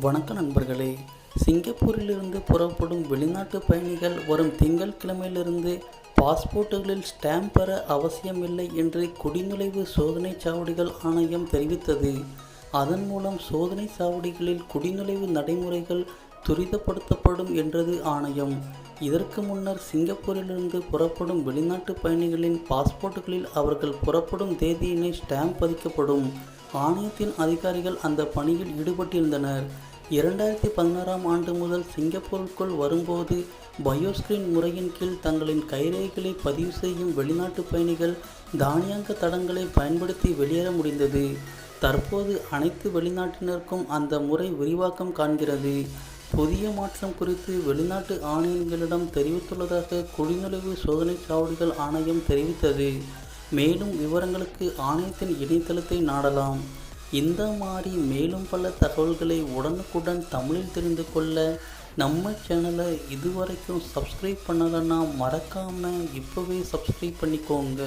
வணக்கம் நண்பர்களே. சிங்கப்பூரிலிருந்து புறப்படும் வெளிநாட்டு பயணிகள் வரும் திங்கட்கிழமையிலிருந்து பாஸ்போர்ட்டுகளில் ஸ்டாம்ப் பெற அவசியமில்லை என்று குடிநுழைவு சோதனைச் சாவடிகள் ஆணையம் தெரிவித்தது. அதன் மூலம் சோதனை சாவடிகளில் குடிநுழைவு நடைமுறைகள் துரிதப்படுத்தப்படும் என்றது ஆணையம். இதற்கு முன்னர் சிங்கப்பூரிலிருந்து புறப்படும் வெளிநாட்டு பயணிகளின் பாஸ்போர்ட்டுகளில் அவர்கள் புறப்படும் தேதியினை ஸ்டாம்ப் பதிக்கப்படும். ஆணையத்தின் அதிகாரிகள் அந்த பணியில் ஈடுபட்டிருந்தனர். இரண்டாயிரத்தி பதினாறாம் ஆண்டு முதல் சிங்கப்பூருக்குள் வரும்போது பயோஸ்கிரீன் முறையின் கீழ் தங்களின் கைரேகைகளை பதிவு செய்யும் வெளிநாட்டு பயணிகள் தானியங்க தடங்களை பயன்படுத்தி வெளியேற முடிந்தது. தற்போது அனைத்து வெளிநாட்டினருக்கும் அந்த முறை விரிவாக்கம் காண்கிறது. புதிய மாற்றம் குறித்து வெளிநாட்டு ஆணையங்களிடம் தெரிவித்துள்ளதாக குடிநுழைவு சோதனை சாவடிகள் ஆணையம் தெரிவித்தது. மேலும் விவரங்களுக்கு ஆணையத்தின் இணையதளத்தை நாடலாம். இந்த மாதிரி மேலும் பல தகவல்களை உடனுக்குடன் தமிழில் தெரிந்து கொள்ள நம்ம சேனலை இதுவரைக்கும் சப்ஸ்கிரைப் பண்ணலைன்னா மறக்காமல் இப்போவே சப்ஸ்கிரைப் பண்ணிக்கோங்க.